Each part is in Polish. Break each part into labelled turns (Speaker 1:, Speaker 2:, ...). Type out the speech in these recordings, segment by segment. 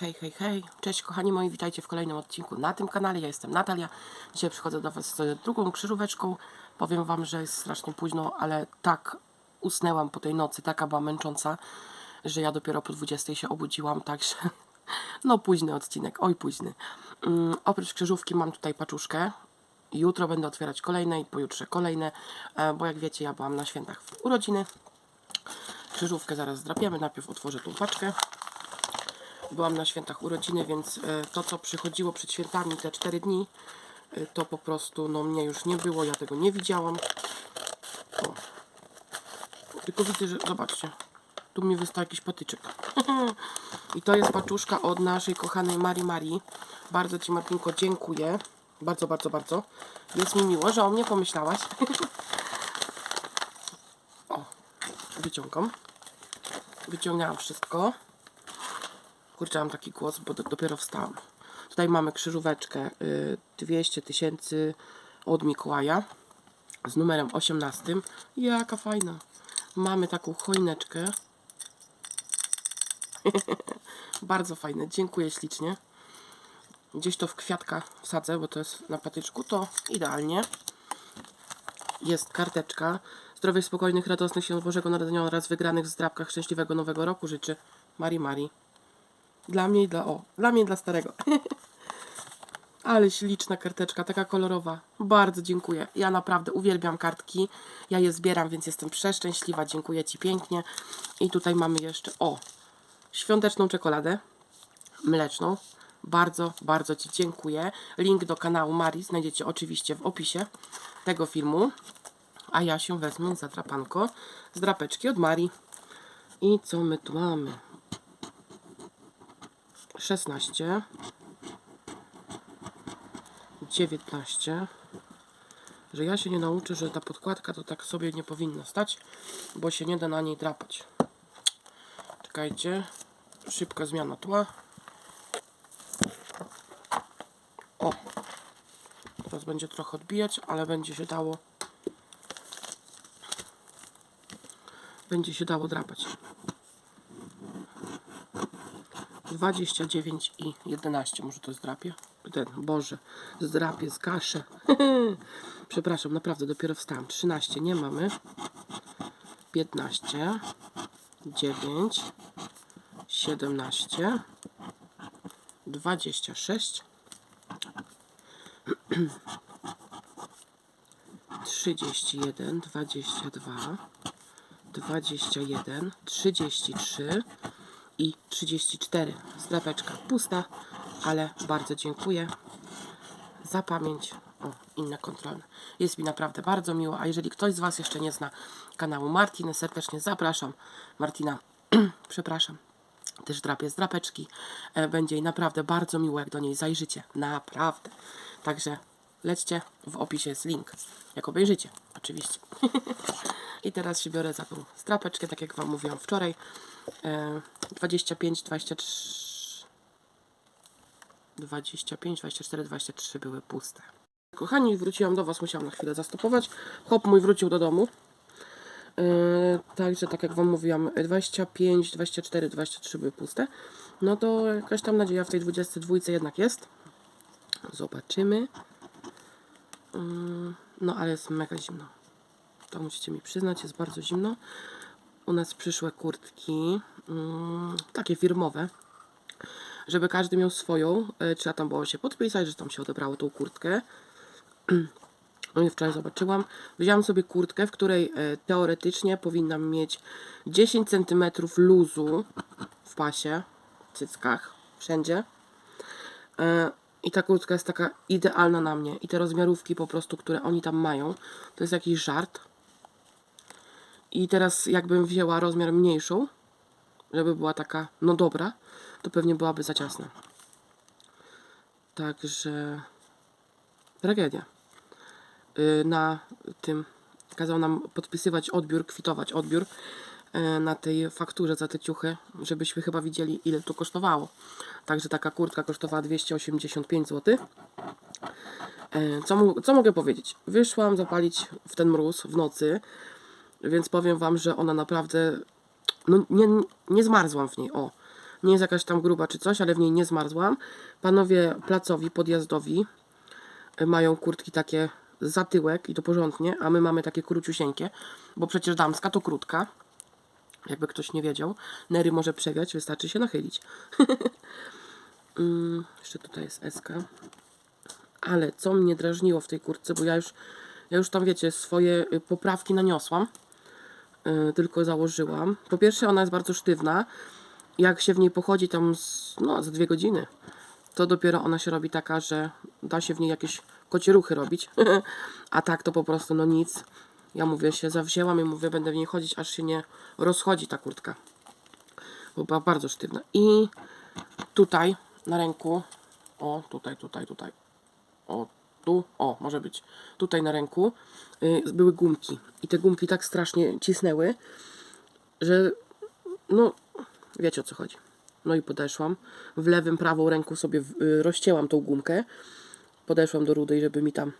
Speaker 1: Hej, hej, hej. Cześć kochani moi, witajcie w kolejnym odcinku na tym kanale. Ja jestem Natalia. Dzisiaj przychodzę do Was z drugą krzyżóweczką. Powiem Wam, że jest strasznie późno, ale tak usnęłam po tej nocy, taka była męcząca, że ja dopiero po 20 się obudziłam, także no późny odcinek, oj późny. Mm, oprócz krzyżówki mam tutaj paczuszkę. Jutro będę otwierać kolejne i pojutrze kolejne, e, bo jak wiecie ja byłam na świętach w urodziny. Krzyżówkę zaraz zdrapiemy, najpierw otworzę tą paczkę byłam na świętach urodziny, więc e, to, co przychodziło przed świętami, te 4 dni, e, to po prostu no, mnie już nie było, ja tego nie widziałam. O. Tylko widzę, że zobaczcie, tu mi wystał jakiś patyczek. I to jest paczuszka od naszej kochanej Marii Marii. Bardzo Ci, Martinko, dziękuję. Bardzo, bardzo, bardzo. Jest mi miło, że o mnie pomyślałaś. o, wyciągam. Wyciągnęłam wszystko. Kurczę, mam taki głos, bo do, dopiero wstałam. Tutaj mamy krzyżóweczkę y, 200 tysięcy od Mikołaja z numerem 18. Jaka fajna. Mamy taką choineczkę. Bardzo fajne. Dziękuję ślicznie. Gdzieś to w kwiatka wsadzę, bo to jest na patyczku. To idealnie. Jest karteczka. Zdrowych, spokojnych, radosnych świąt Bożego Narodzenia oraz wygranych w zdrabkach szczęśliwego Nowego Roku życzy Marii Marii. Dla mnie i dla o, dla mnie i dla starego. Ale śliczna karteczka, taka kolorowa. Bardzo dziękuję. Ja naprawdę uwielbiam kartki. Ja je zbieram, więc jestem przeszczęśliwa. Dziękuję Ci pięknie. I tutaj mamy jeszcze, o, świąteczną czekoladę mleczną. Bardzo, bardzo Ci dziękuję. Link do kanału Marii znajdziecie oczywiście w opisie tego filmu. A ja się wezmę za drapanko z drapeczki od Marii. I co my tu mamy? 16 19 że ja się nie nauczę, że ta podkładka to tak sobie nie powinna stać, bo się nie da na niej drapać. Czekajcie. Szybka zmiana tła. O. Teraz będzie trochę odbijać, ale będzie się dało będzie się dało drapać. 29 i 11. Może to zdrapię? Ten, Boże, zdrapię, zgaszę. Przepraszam, naprawdę, dopiero wstałam. 13 nie mamy. 15, 9, 17, 26, 31, 22, 21, 33, i 34. Zdrapeczka pusta, ale bardzo dziękuję za pamięć. O, inne kontrolne. Jest mi naprawdę bardzo miło, a jeżeli ktoś z Was jeszcze nie zna kanału Martiny, serdecznie zapraszam. Martina, przepraszam, też drapie z drapeczki. E, Będzie jej naprawdę bardzo miło, jak do niej zajrzycie. Naprawdę. Także lećcie, w opisie jest link. Jak obejrzycie, oczywiście. I teraz się biorę za tą strapeczkę, tak jak Wam mówiłam wczoraj. E, 25, 23, 25, 24, 23 były puste. Kochani, wróciłam do Was, musiałam na chwilę zastopować. Hop mój wrócił do domu. E, także tak jak Wam mówiłam, 25, 24, 23 były puste. No to jakaś tam nadzieja w tej 22 jednak jest. Zobaczymy. Mm, No ale jest mega zimno. To musicie mi przyznać, jest bardzo zimno. U nas przyszłe kurtki, mm, takie firmowe, żeby każdy miał swoją. E, Trzeba tam było się podpisać, że tam się odebrało tą kurtkę. No i wczoraj zobaczyłam. Wziąłam sobie kurtkę, w której e, teoretycznie powinnam mieć 10 cm luzu w pasie, w cyckach, wszędzie. I ta kurtka jest taka idealna na mnie. I te rozmiarówki po prostu, które oni tam mają, to jest jakiś żart. I teraz jakbym wzięła rozmiar mniejszą, żeby była taka, no dobra, to pewnie byłaby za ciasna. Także tragedia. Y, Na tym kazał nam podpisywać odbiór, kwitować odbiór na tej fakturze za te ciuchy, żebyśmy chyba widzieli ile to kosztowało. Także taka kurtka kosztowała 285 zł. E, Co, co mogę powiedzieć? Wyszłam zapalić w ten mróz w nocy, więc powiem Wam, że ona naprawdę. No, nie, nie zmarzłam w niej. O, Nie jest jakaś tam gruba czy coś, ale w niej nie zmarzłam. Panowie placowi, podjazdowi y, mają kurtki takie za tyłek i to porządnie, a my mamy takie króciusieńkie, bo przecież damska to krótka. Jakby ktoś nie wiedział. Nery może przewiać, wystarczy się nachylić. mm, jeszcze tutaj jest SK. Ale co mnie drażniło w tej kurtce, bo ja już, ja już tam wiecie, swoje y, poprawki naniosłam. y, tylko założyłam. Po pierwsze, ona jest bardzo sztywna. Jak się w niej pochodzi tam z, no, za dwie godziny, to dopiero ona się robi taka, że da się w niej jakieś kocie ruchy robić. A tak to po prostu no nic. Ja mówię, się zawzięłam i mówię, będę w niej chodzić, aż się nie rozchodzi ta kurtka. Bo była bardzo sztywna. I tutaj na ręku, o tutaj, tutaj, tutaj, o tu, o może być, tutaj na ręku y, były gumki. I te gumki tak strasznie cisnęły, że no wiecie o co chodzi. No i podeszłam. W lewym, prawą ręku sobie w- y, rozcięłam tą gumkę. Podeszłam do rudej, żeby mi tam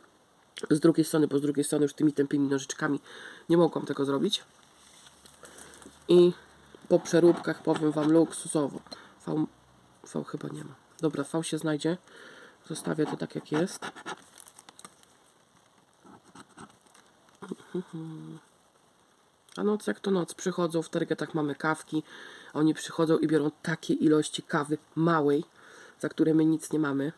Speaker 1: z drugiej strony, bo z drugiej strony już tymi tępymi nożyczkami nie mogłam tego zrobić. I po przeróbkach powiem Wam luksusowo. V, v chyba nie ma. Dobra, V się znajdzie. Zostawię to tak jak jest. A noc jak to noc. Przychodzą w targetach, mamy kawki. Oni przychodzą i biorą takie ilości kawy małej, za które my nic nie mamy.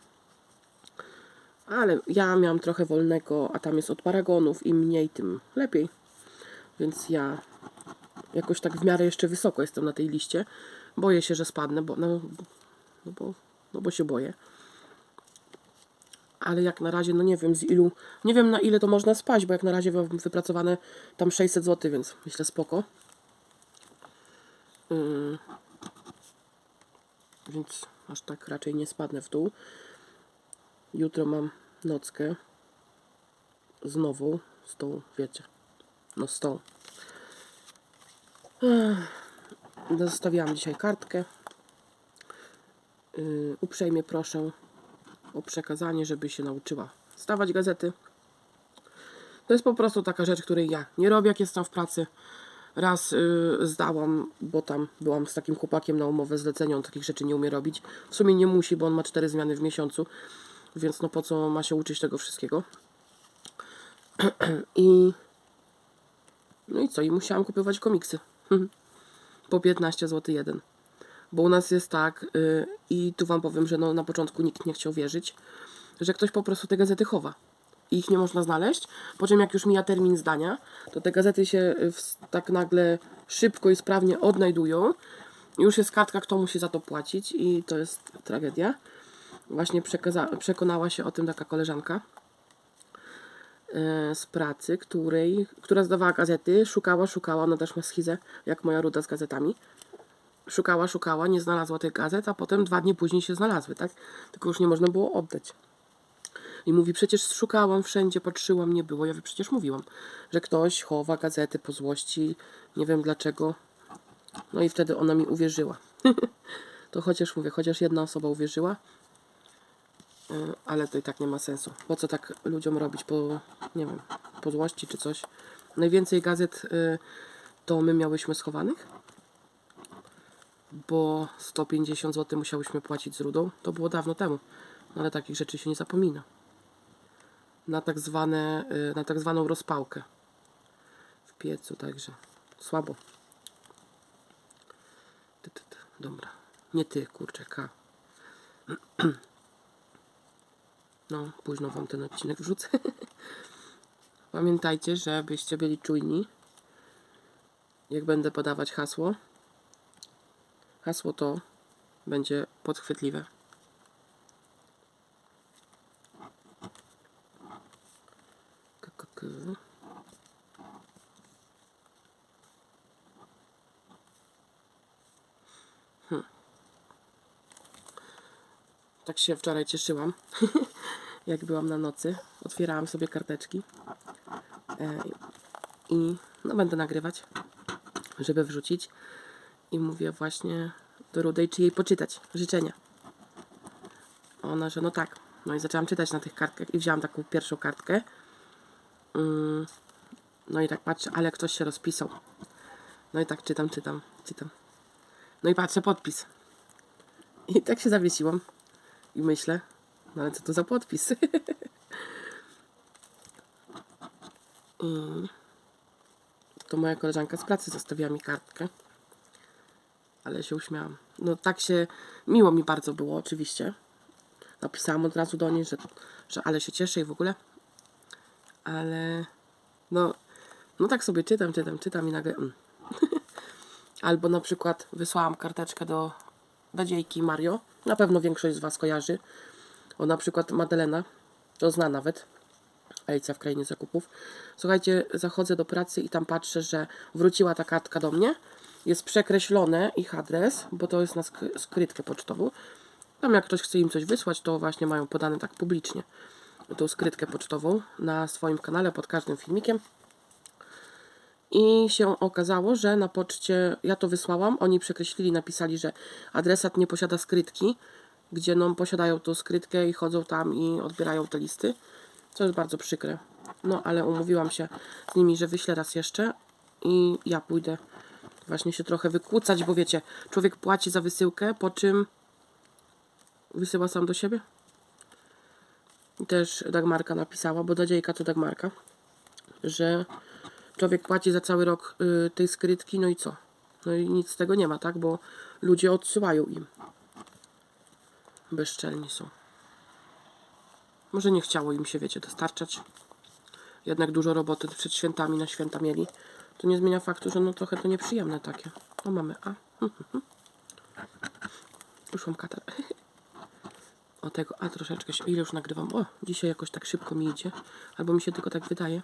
Speaker 1: Ale ja miałam trochę wolnego, a tam jest od paragonów. Im mniej, tym lepiej. Więc ja jakoś tak w miarę jeszcze wysoko jestem na tej liście. Boję się, że spadnę, bo, no, no bo, no bo się boję. Ale jak na razie, no nie wiem z ilu, nie wiem na ile to można spaść, bo jak na razie mam wypracowane tam 600 zł, więc myślę spoko. Ym, więc aż tak raczej nie spadnę w dół. Jutro mam nockę z nową, z tą, wiecie, no z tą. Zostawiłam dzisiaj kartkę. Yy, uprzejmie proszę o przekazanie, żeby się nauczyła stawać gazety. To jest po prostu taka rzecz, której ja nie robię, jak jestem w pracy. Raz yy, zdałam, bo tam byłam z takim chłopakiem na umowę zlecenia, on takich rzeczy nie umie robić. W sumie nie musi, bo on ma cztery zmiany w miesiącu, więc no po co ma się uczyć tego wszystkiego. I no i co? I musiałam kupować komiksy. po 15 zł jeden. Bo u nas jest tak, yy, i tu wam powiem, że no, na początku nikt nie chciał wierzyć, że ktoś po prostu te gazety chowa. I ich nie można znaleźć. Po czym jak już mija termin zdania, to te gazety się y, w, tak nagle szybko i sprawnie odnajdują. Już jest kartka, kto musi za to płacić i to jest tragedia. Właśnie przekonała się o tym taka koleżanka e, z pracy, której, która zdawała gazety, szukała, szukała, ona też ma schizę, jak moja ruda z gazetami. Szukała, szukała, nie znalazła tych gazet, a potem dwa dni później się znalazły, tak? Tylko już nie można było oddać. I mówi, przecież szukałam wszędzie, patrzyłam, nie było. Ja przecież mówiłam, że ktoś chowa gazety po złości, nie wiem dlaczego. No i wtedy ona mi uwierzyła. to chociaż mówię, chociaż jedna osoba uwierzyła, ale to i tak nie ma sensu. Po co tak ludziom robić po, nie wiem, po złości czy coś? Najwięcej gazet y, to my miałyśmy schowanych, bo 150 zł musiałyśmy płacić z rudą. To było dawno temu, no ale takich rzeczy się nie zapomina. Na tak, zwane, y, na tak zwaną rozpałkę w piecu, także słabo. Dobra. Nie ty, kurczę, K. No, późno wam ten odcinek wrzucę. Pamiętajcie, żebyście byli czujni. Jak będę podawać hasło. Hasło to będzie podchwytliwe. K, k, k. Tak się wczoraj cieszyłam, jak byłam na nocy. Otwierałam sobie karteczki e, i no będę nagrywać, żeby wrzucić. I mówię właśnie do Rudej, czy jej poczytać życzenia. Ona, że no tak. No i zaczęłam czytać na tych kartkach i wzięłam taką pierwszą kartkę. Mm, No i tak patrzę, ale ktoś się rozpisał. No i tak czytam, czytam, czytam. No i patrzę podpis. I tak się zawiesiłam. I myślę, no ale co to za podpis? I to moja koleżanka z pracy zostawiła mi kartkę. Ale się uśmiałam. No tak się, miło mi bardzo było oczywiście. Napisałam od razu do niej, że, że ale się cieszę i w ogóle. Ale no, no tak sobie czytam, czytam, czytam i nagle... Mm. Albo na przykład wysłałam karteczkę do Dadziejki Mario. Na pewno większość z Was kojarzy. O na przykład Madelena. To zna nawet. Alicja w krainie zakupów. Słuchajcie, zachodzę do pracy i tam patrzę, że wróciła ta kartka do mnie. Jest przekreślone ich adres, bo to jest na sk- skrytkę pocztową. Tam jak ktoś chce im coś wysłać, to właśnie mają podane tak publicznie tą skrytkę pocztową na swoim kanale pod każdym filmikiem. I się okazało, że na poczcie ja to wysłałam, oni przekreślili, napisali, że adresat nie posiada skrytki, gdzie no posiadają tą skrytkę i chodzą tam i odbierają te listy, co jest bardzo przykre. No ale umówiłam się z nimi, że wyślę raz jeszcze i ja pójdę właśnie się trochę wykłócać, bo wiecie, człowiek płaci za wysyłkę, po czym wysyła sam do siebie. I też Dagmarka napisała, bo Dadziejka to Dagmarka, że człowiek płaci za cały rok y, tej skrytki, no i co? No i nic z tego nie ma, tak? Bo ludzie odsyłają im. Bezczelni są. Może nie chciało im się, wiecie, dostarczać. Jednak dużo roboty przed świętami na święta mieli. To nie zmienia faktu, że no trochę to nieprzyjemne takie. No mamy A. Już mam katar. O tego A troszeczkę. Ile już nagrywam? O, dzisiaj jakoś tak szybko mi idzie. Albo mi się tylko tak wydaje.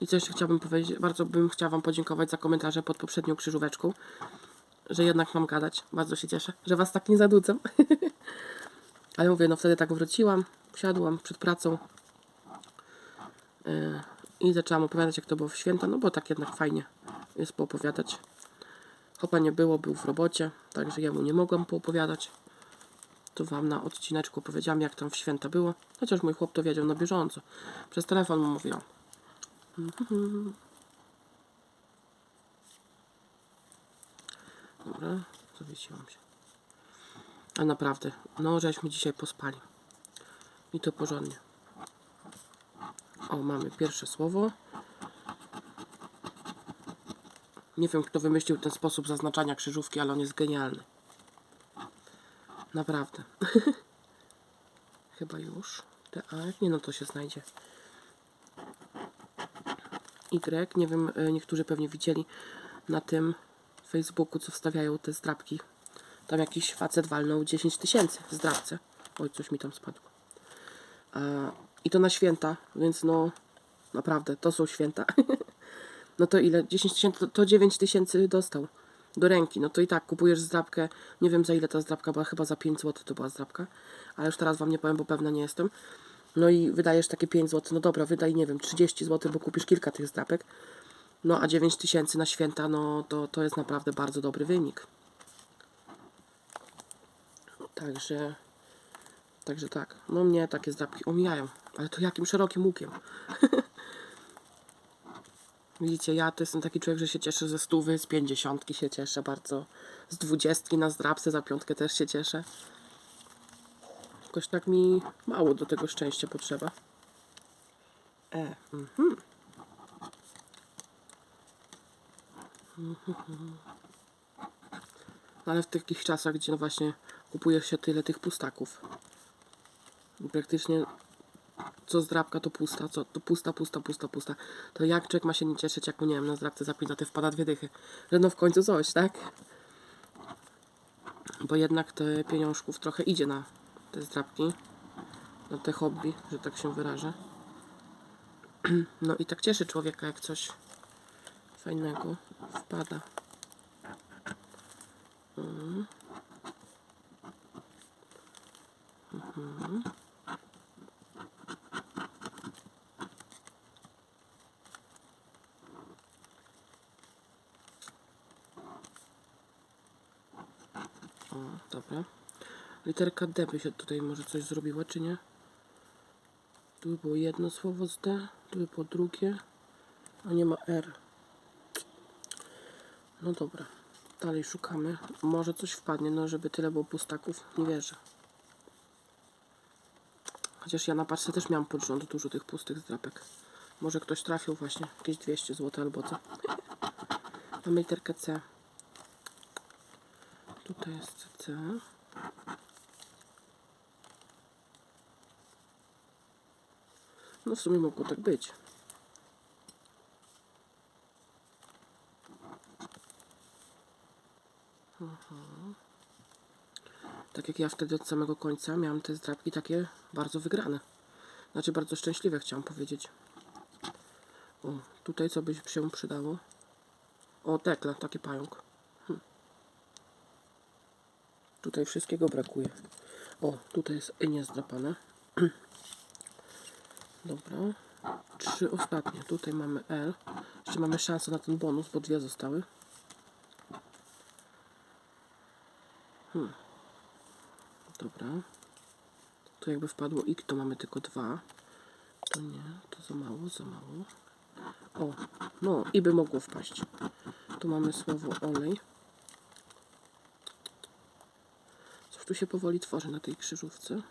Speaker 1: I co jeszcze chciałabym powiedzieć? Bardzo bym chciała Wam podziękować za komentarze pod poprzednią krzyżóweczką. Że jednak mam gadać. Bardzo się cieszę, że Was tak nie zanudzam. Ale mówię, no wtedy tak wróciłam, siadłam przed pracą yy, i zaczęłam opowiadać, jak to było w święta, no bo tak jednak fajnie jest poopowiadać. Chopa nie było, był w robocie, także jemu nie mogłam poopowiadać. To Wam na odcineczku powiedziałam, jak tam w święta było. Chociaż mój chłop to wiedział na bieżąco. Przez telefon mu mówiłam. Dobra, zawiesiłam się. A naprawdę, no żeśmy dzisiaj pospali. I to porządnie. O, mamy pierwsze słowo. Nie wiem, kto wymyślił ten sposób zaznaczania krzyżówki, ale on jest genialny. Naprawdę. Chyba już. Jak nie, no to się znajdzie. Y, nie wiem, e, niektórzy pewnie widzieli na tym Facebooku, co wstawiają te zdrabki. Tam jakiś facet walnął 10 tysięcy w zdrabce. Oj, coś mi tam spadło. I to na święta, więc no naprawdę, to są święta. no to ile? 10 tysięcy, to 9 tysięcy dostał do ręki. No to i tak kupujesz zdrabkę, nie wiem za ile ta zdrabka była, chyba za 5 zł to była zdrabka, ale już teraz wam nie powiem, bo pewna nie jestem. No i wydajesz takie 5 zł, no dobra, wydaj, nie wiem, 30 zł, bo kupisz kilka tych zdrabek. No a 9 tysięcy na święta, no to, to jest naprawdę bardzo dobry wynik. Także, także tak, no mnie takie zdrabki omijają, ale to jakim szerokim łukiem. Widzicie, ja to jestem taki człowiek, że się cieszę ze stówy, z pięćdziesiątki się cieszę bardzo, z dwudziestki na zdrabce za piątkę też się cieszę. Jakoś tak mi mało do tego szczęścia potrzeba. E, mhm. No ale w takich czasach, gdzie no właśnie kupuje się tyle tych pustaków. Praktycznie co zdrabka to pusta, co to pusta, pusta, pusta, pusta. To jak człowiek ma się nie cieszyć, jak mu nie wiem, na zdrabce za 5 zł wpada dwie dychy. Że no w końcu coś, tak? Bo jednak te pieniążków trochę idzie na te zdrabki, na te hobby, że tak się wyrażę. No i tak cieszy człowieka, jak coś fajnego wpada. Mhm. Mhm. Dobra. Literka D by się tutaj może coś zrobiła, czy nie? Tu by było jedno słowo z D, tu by było drugie, a nie ma R. No dobra. Dalej szukamy. Może coś wpadnie, no żeby tyle było pustaków, nie wierzę. Chociaż ja na paczce też miałam pod rząd dużo tych pustych zdrapek. Może ktoś trafił właśnie jakieś 200 zł albo co. Mamy literkę C. Tutaj jest C. No w sumie mogło tak być. Tak jak ja wtedy od samego końca miałam te zdrapki takie bardzo wygrane. Znaczy bardzo szczęśliwe chciałam powiedzieć. O, tutaj co by się przydało? O, tekla, taki pająk. Hm. Tutaj wszystkiego brakuje. O, tutaj jest i niezdrapane. Dobra. Trzy ostatnie. Tutaj mamy L. Jeszcze mamy szansę na ten bonus, bo dwie zostały. Dobra. Tu jakby wpadło ik, to mamy tylko dwa. To nie, to za mało, za mało. O, no i by mogło wpaść. Tu mamy słowo olej. Coś tu się powoli tworzy na tej krzyżówce.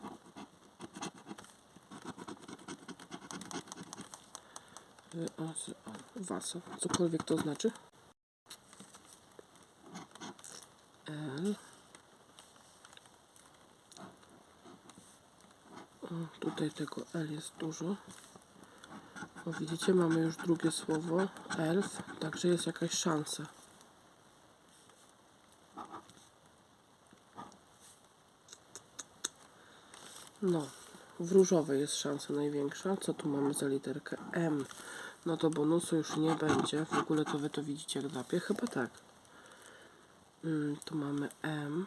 Speaker 1: O, z- o, Wasa, cokolwiek to znaczy. L. O, tutaj tego L jest dużo. O, widzicie, mamy już drugie słowo elf, także jest jakaś szansa. No, w różowej jest szansa największa. Co tu mamy za literkę M? No to bonusu już nie będzie. W ogóle to wy to widzicie jak drapie? Chyba tak. Mm, tu mamy M.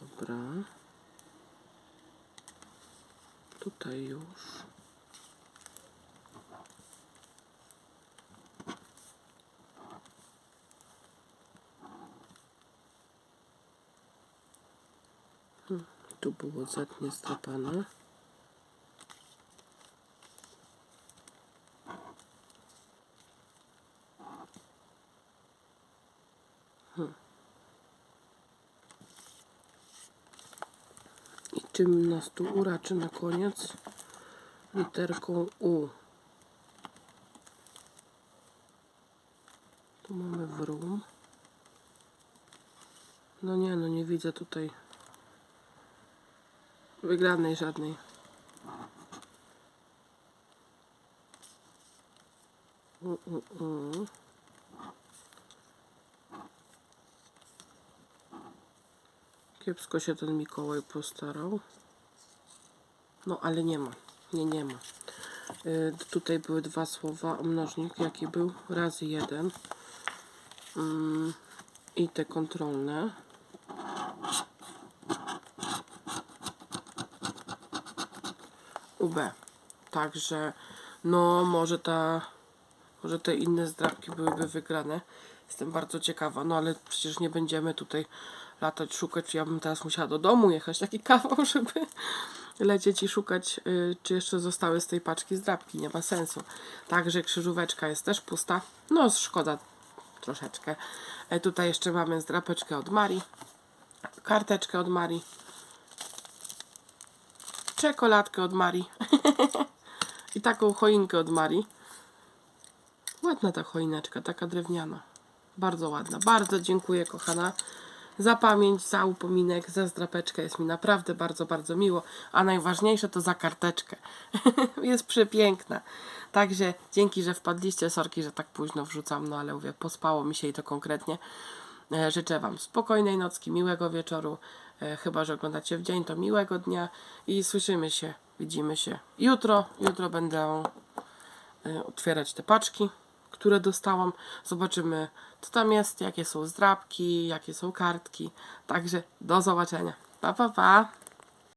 Speaker 1: Dobra. Tutaj już. Hmm, Tu było Z niestrapane. I czym nas tu uraczy na koniec? Literką U. Tu mamy wrum. No nie, no nie widzę tutaj wygranej żadnej. U, u, u. Kiepsko się ten Mikołaj postarał. No, ale nie ma. Nie, nie ma. Y, tutaj były dwa słowa. Mnożnik jaki był? Razy jeden. Mm, I te kontrolne. UB. Także, no, może ta, może te inne zdrabki byłyby wygrane. Jestem bardzo ciekawa, no ale przecież nie będziemy tutaj latać, szukać. Ja bym teraz musiała do domu jechać taki kawał, żeby lecieć i szukać, y, czy jeszcze zostały z tej paczki zdrabki. Nie ma sensu. Także krzyżóweczka jest też pusta. No, szkoda troszeczkę. E, tutaj jeszcze mamy zdrapeczkę od Marii, karteczkę od Marii, czekoladkę od Marii i taką choinkę od Marii. Ładna ta choineczka, taka drewniana. Bardzo ładna. Bardzo dziękuję, kochana. Za pamięć, za upominek, za zdrapeczkę. Jest mi naprawdę bardzo, bardzo miło. A najważniejsze to za karteczkę. Jest przepiękna. Także dzięki, że wpadliście. Sorki, że tak późno wrzucam, no ale mówię, pospało mi się i to konkretnie. E, Życzę Wam spokojnej nocki, miłego wieczoru. E, Chyba, że oglądacie w dzień, to miłego dnia. I słyszymy się, widzimy się jutro. Jutro będę y, otwierać te paczki, które dostałam. Zobaczymy, co tam jest, jakie są zdrabki, jakie są kartki. Także do zobaczenia. Pa, pa, pa.